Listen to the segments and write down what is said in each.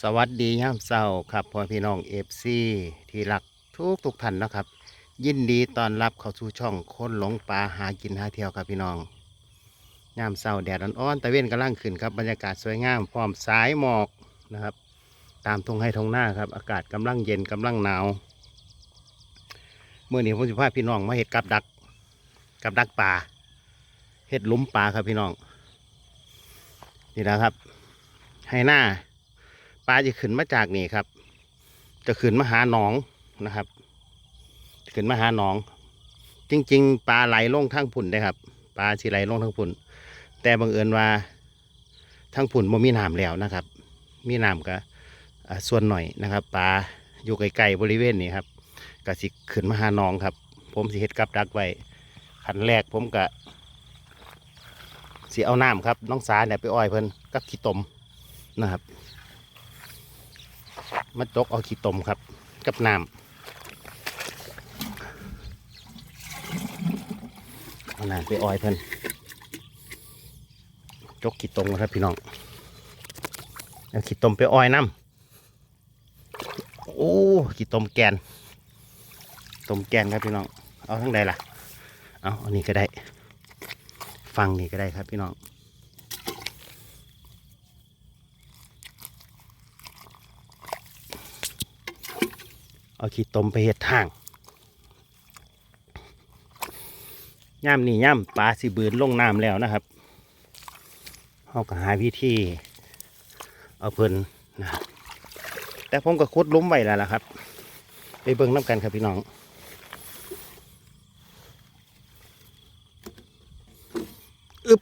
สวัสดียามเช้าครับพ่อพี่น้องเอฟซีที่รักทุกทุกท่านนะครับ ยินดีต้อนรับเข้าสู่ช่องคนหลงป่าหากินหาเที่ยวครับพี่น้องยามเช้าแดดอ่อนๆตะเว้นกำลังขึ้นครับบรรยากาศสวยงามพร้อมสายหมอกนะครับ ตามทงให้ทงหน้าครับ อากาศกำลังเย็นกำลังหนาวเมื่อนี้ผมสิพาพี่น้องมาเห็ดกับดัก กับดักป่าเห็ดลุมป่าครับพี่น้องนี่นะครับให้หน้า ปลาจะขึ้นมาจากนี่ครับ จะขึ้นมาหาหนองนะครับ ขึ้นมาหาหนอง จริง ๆ ปลาไหลลงทั้งผุ่นได้ครับ ปลาสิไหลลงทั้งผุ่น แต่บังเอิญว่าทั้งผุ่นบ่มีน้ำแล้วนะครับ มีน้ำก็ส่วนหน่อยนะครับ ปลาอยู่ไกลๆบริเวณนี้ครับก็สิขึ้นมาหาหนองครับ ผมสิเฮ็ดกับดักไว้ขันแรกผมก็สิเอาน้ำครับ น้องสาเนี่ยไปอ้อยเพิ่นกับขี้ตมนะครับ มาจกเอาขี้ตมครับ กับน้ำเอาน้ำไปอ้อยเพิ่นจกขี้ตมครับพี่น้องเอาขี้ตมไปอ้อยน้ำโอ้ขี้ตมแกนตมแกนครับพี่น้องเอาทั้งใดล่ะเอาอันนี้ก็ได้ ฟังนี่ก็ได้ครับพี่น้อง เอาขี้ตมไปเห็ดทางย่ามนี่ย่ามปลาสิบืนลงน้ำแล้วนะครับเขาก็หาวิธีเอาเพิ่นนะครับแต่ผมก็คุดลุ้มไว้แล้วล่ะครับ ไปเบิ่งน้ำกันครับพี่น้อง อึบ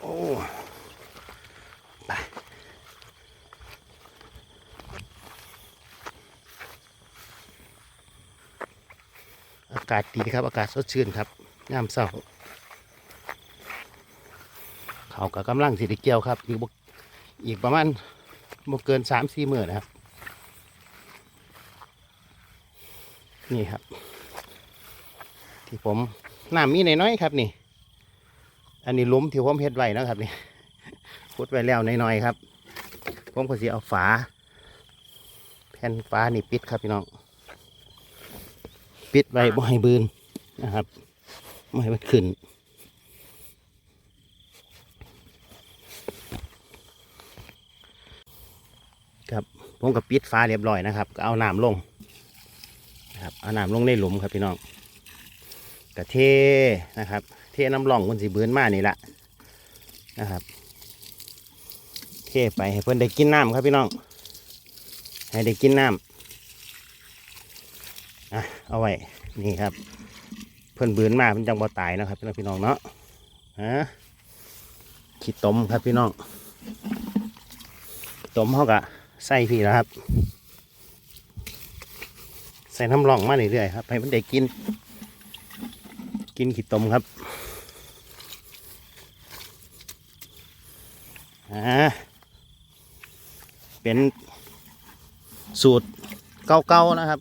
โอ้ไป อากาศดีครับ อากาศสดชื่นครับยามเช้าเขากับกำลังสิได้เกียวครับอีกบ่อีกประมาณบ่เกินสามสี่มื่นนะครับ นี่ครับ ที่ผมน้ำมีน้อยๆครับนี่ อันนี้ล้มที่ผมเฮ็ดไว้นะครับนี่พุดไว้แล้วน้อยๆครับ ผมก็สิเอาฝา แผ่นฝานี่ปิดครับพี่น้อง ปิดไว้บ่ให้บืนนะครับไม่ให้มันขึ้นครับผมก็ปิดฟ้าเรียบร้อยนะครับ ก็เอาน้ำลงนะครับเอาน้ำลงในหลุมครับพี่น้องกระเทนะครับ เทน้ำร่องคนสีบืนมานี่แหละนะครับ เทไปให้เพื่อนได้กินน้ำครับพี่น้อง ให้ได้กินน้ำ อะเอาไว้นี่ครับ เพื่อนบืนมาเพิ่นจังบ่ตายนะครับพี่น้องพี่น้องเนาะฮะขี้ต้มครับพี่น้องต้มเขากะใส่พี่แล้วครับ ใส่น้ำร่องมาเรื่อยๆครับให้มันได้กิน กินขี้ต้มครับอ่าเป็นสูตรเก่าๆนะครับ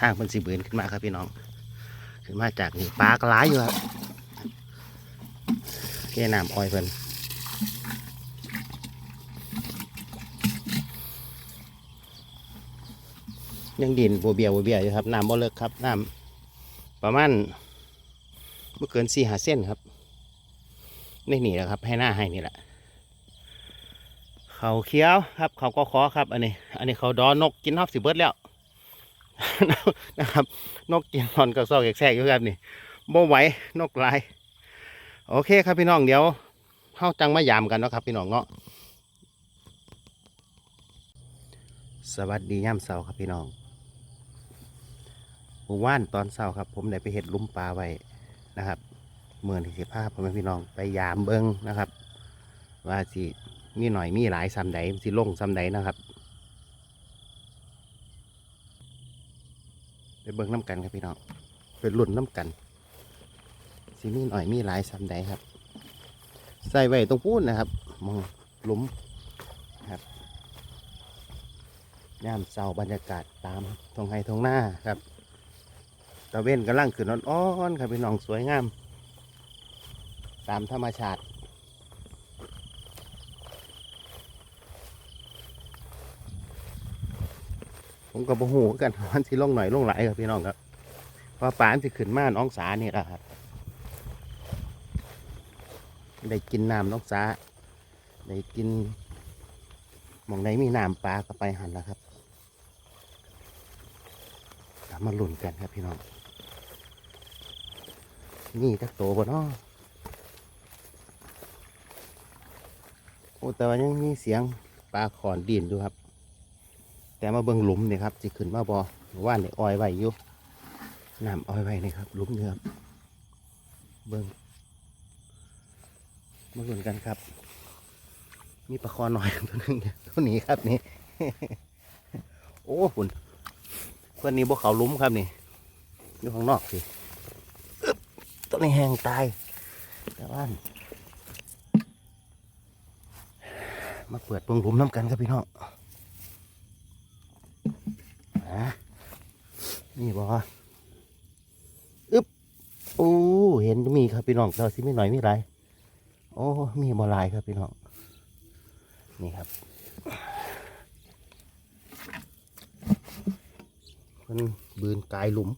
ทางมันสิเบือนขึ้นมาครับพี่น้อง ขึ้นมาจากนี่ปลากระไรอยู่ครับแค่น้ำอ้อยเพิ่นยังดินบัวเบียบัวเบียอยู่ครับน้ำบ่เลิกครับน้ำประมาณเมื่อเกินสี่หาเส้นครับนี่นี่แหละครับ ให้หน้าให้นี่แหละเขาเขียวครับ เขาก็ขอครับ อันนี้ อันนี้เขาดอนกกินฮอบสิเบิดแล้ว นะครับ นกกินนอนกับซอกแทรกอยู่ครับนี่บ่ไหวนกลาย โอเคครับพี่น้องเดี๋ยวเข้าจังมายามกันนะครับ พี่น้องเนาะสวัสดีย่ำเสาครับพี่น้องหมู่ว่านตอนเสาครับ ผมได้ไปเห็ดลุ้มปลาไว้นะครับเมื่อที่สิภาพผมให้พี่น้องไปยามเบิ้งนะครับ ว่าสิมีหน่อยมีหลายซ้ำใดสิลงซ้ำใดนะครับ ไป เบิ่งน้ำกันครับพี่น้องเป็นรุ่นน้ำกันสีมีหน่อยมีหลายซ้ำใดครับ ใส่ไว้ตรงปูนนะครับมองหลุมครับย่ามเศร้าบรรยากาศตามทงไฮทงหน้าครับตะเว้นกำลังขึ้นอ่อนๆครับพี่น้องสวยงาม ตามธรรมชาติ ผมก็บ่ฮู้คือกันวันสิลงหน่อยลงหลายครับพี่น้องครับพราปลามันสิขึ้นมาน้องสานี่แหละครับได้กินน้ำน้องสาได้กินหมองไหนมีน้ำปลาก็ไปหันแล้วครับเอามาลุ้นกันครับพี่น้อง นี่จักโตบ่เนาะโอ้แต่ว่ายังมีเสียงปลาขอนดินอยู่ครับ แต่มาเบิ่งหลุมนี่ครับสิขึ้นมาบ่ว่านนี่อ้อยไว้อยู่น้ำอ้อยไว้นี่ครับหลุมนี่ครับเบิ่งมาลุ้นกันครับ มีปลาคอหน่อยตัวหนึงตัวนี้ครับนี่ โอ้คุณเพื่อนนี้พวกเขาลุมครับนี่อยู่ข้างนอกสิต้นนี้แห้งตายแต่ว่ามาเปิดเปิงหลุมน้ำกันครับพี่น้องอะ นี่บออึ๊บโอ้เห็นมีครับพี่น้องเราสิไม่หน่อยไมีไรโอ้มีบอลายครับพี่น้องนี่ครับมันบืนกายหลุม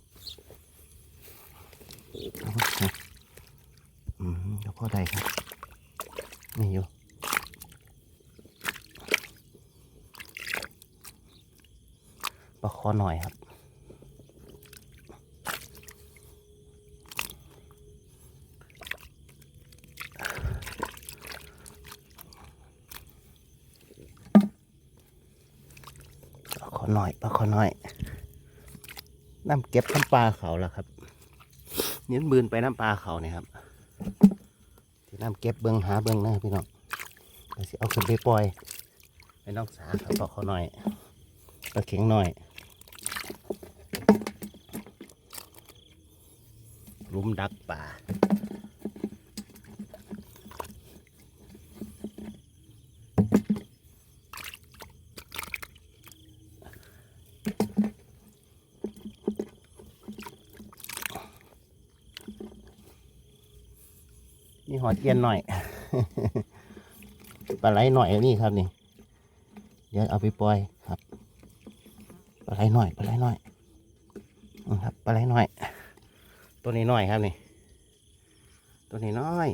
อืมเดี๋ยวพ่อใดครับนี่อยู่ประคอหน่อยครับ ปลาขอ หน่อยปลาขอน่อยน้ำเก็บน้ำปลาเขาแล้วครับยืนบืนไปน้ำปลาเขาเนี่ยครับที่น้ำเก็บเบิ้งหาเบิ้งหนะพี่น้องเดี๋ยวสิเอาขึ้นไปปล่อยไปน้องสาครับปลาขอน่อยปลาเข็งหน่อยหลุมดักป่า หอดเอียนหน่อย ปลาไหลหน่อยนี่ครับนี่ เดี๋ยวเอาไปปล่อยครับ ปลาไหลหน่อย ปลาไหลหน่อยครับปลาไหลหน่อย ตัวนี้หน่อยครับนี่ ตัวนี้น้อย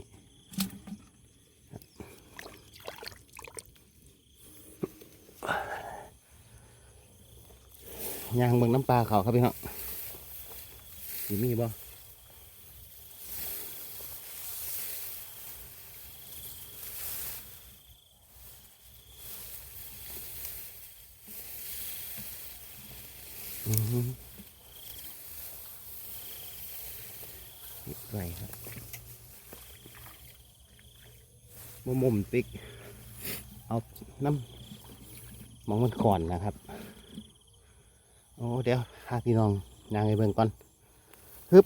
ย่างเบิ่งน้ำปลาเขาครับพี่น้องสีมีบ่ อือฮึปิดไว้ครับ มุมมุมปิก เอาน้ำมองมันก่อนนะครับ โอ้เดี๋ยวพาพี่น้องนางไอเบิ่งก่อนฮึบ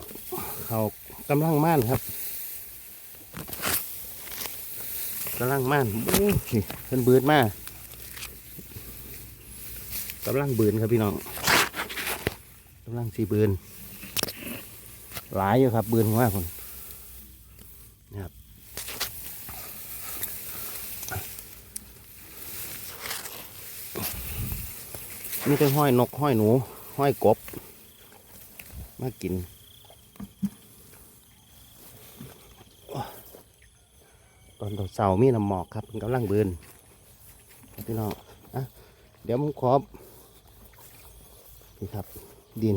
เขากำลังม่านครับกำลังม่านโอ้ยเป็นบืนมากกำลังบืนครับพี่น้องกำลังสีบืนหลายอยู่ครับบืนมากคนนะครับ นี่เป็นห้อยนกห้อยหนู ห้อยกบ มากินตอนเสาร์มีน้ำหมอกครับกำลังเบืนพี่น้องอะเดี๋ยวผมขอนี่ครับ ดิน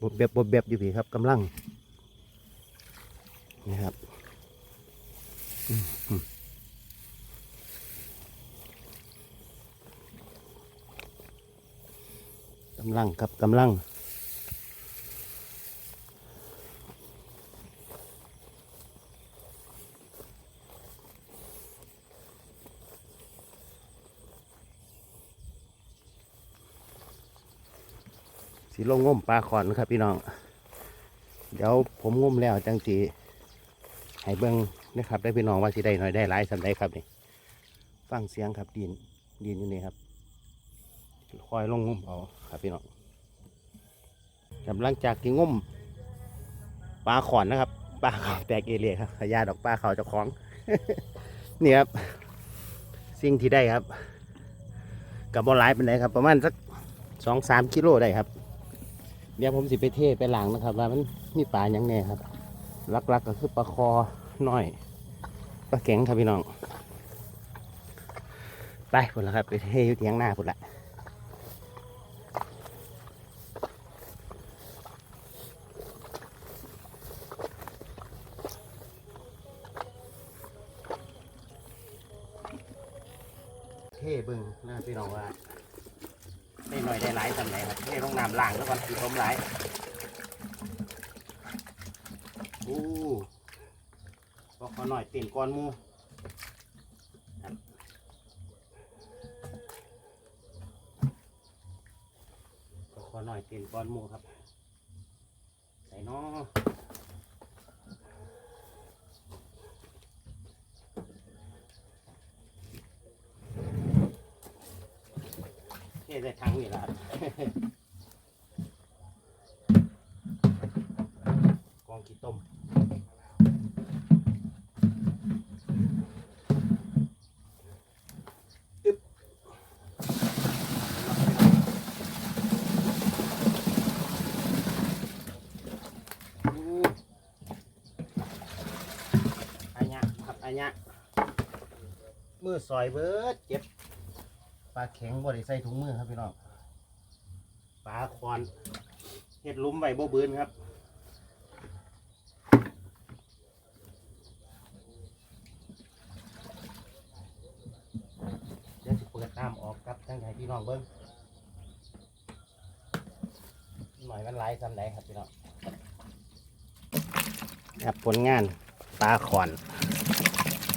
บดแบบบดแบบอยู่พี่ครับกำลังนี่ครับอืมอืมกำลังครับกำลังสีลงง่มปลาขอนครับพี่น้อง เดี๋ยวผมง่มแล้วจังสีให้เบิ้งนะครับได้พี่น้องว่าสิได้หน่อยได้หลายสันได้ครับนี่ ฟังเสียงครับดินดินอยู่นี่ครับ คอยลงง่มเอาครับพี่น้องกำลังจากที่ง่มปลาขอนนะครับปลาเขาแตกเอเลียครับขยาดอกปลาเขาจะคล้องนี่ครับสิ่งที่ได้ครับ กับบอลไลน์เป็นไรครับ ประมาณสักสองสามกิโลได้ครับ เดี๋ยวผมสิไปเทไปหลังนะครับ ว่ามันมีปลาอย่างแน่ครับลักๆกก็คือปลาคอน้อยปลาแข็งครับพี่น้อง ไปพุ่นละครับ ไปเทอยู่เทียงหน้าพุ่นละ เทเบึงนะพี่น้องว่าได้หน่อยได้หลายทำไหนครับเทลงน้ำล่างแล้วก่อนคือผมหลายอู้ก็ขอหน่อยเต็มก้อนมูก็ขอหน่อยเต็มก้อนมูครับใส่น้อ เทใส่ถังนี่ละกองขี้ต้มอันเนี้ยครับอันเนี้ยมือซอยเบิร์ดเจ็บ ลาแข็งบ่ได้ใส่ถุงมือครับพี่น้องปลาคอนเห็ดลุมไว้บ่เบืนครับเดี๋ยวสิเปิดน้ำออกครับทั้งให้พี่น้องเบิ้งหน่อยมันไหลซ้ำไหนครับพี่น้องครับผลงานปลาขอน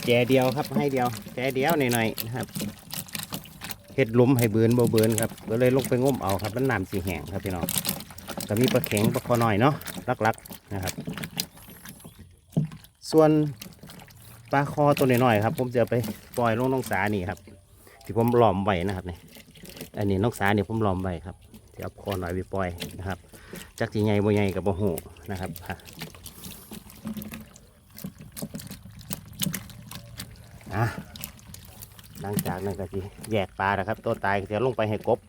แจเดียวครับให้เดียวแจเดียวหน่อยๆนะครับ เห็ดลุมให้เบือนบ่เบือนครับก็เลยลงไปง้มเอาครับมันน้ำสีแห้งครับพี่น้องก็มีปลาเข็งปลาคอหน่อยเนาะลักๆนะครับ ส่วนปลาคอตัวน้อยๆครับ ผมจะไปปล่อยลงน้องสานี่ครับ ที่ผมหลอมไว้นะครับนี่อันนี้น้องสาเนี่ยผมหลอมไว้ครับจะเอาคอหน่อยไปปล่อยนะครับจักจีใหญ่บ่ใหญ่กับบ่หูนะครับอะ งจากนั้นก็สิแยกปลานะครับตัวตายก็จะลงไปให้กบ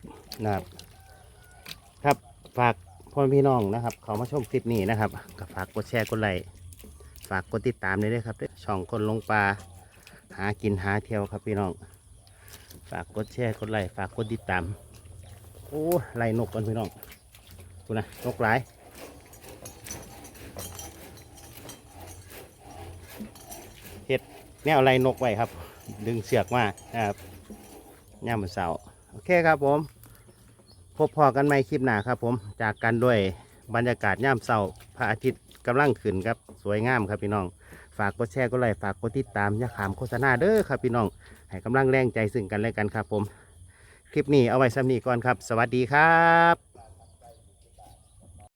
นะครับ ครับฝากพ่อพี่น้องนะครับ เขามาชมคลิปนี้นะครับก็ฝากกดแชร์กดไลค์ฝากกดติดตามด้วยด้วยครับช่องคนลงปลาหากินหาเที่ยวครับพี่น้อง ฝากกดแชร์กดไลค์ฝากกดติดตามโอ้ไล่นกกันพี่น้องดูนะนกหลายแนวไรนกไว้ครับ ดึงเสือกมาครับย่ามมือเสาโอเคครับผม พบพอกันใหม่คลิปหน้าครับผม จากกันด้วยบรรยากาศย่ามเสาพระอาทิตย์กำลังขึ้นครับสวยงามครับพี่น้อง ฝากกดแชร์กดไลค์ฝากกดติดตามอย่าขามโฆษณาเด้อครับพี่น้องให้กำลังแรงใจซึ่งกันและกันครับผม คลิปนี้เอาไว้สำนีก่อนครับ สวัสดีครับ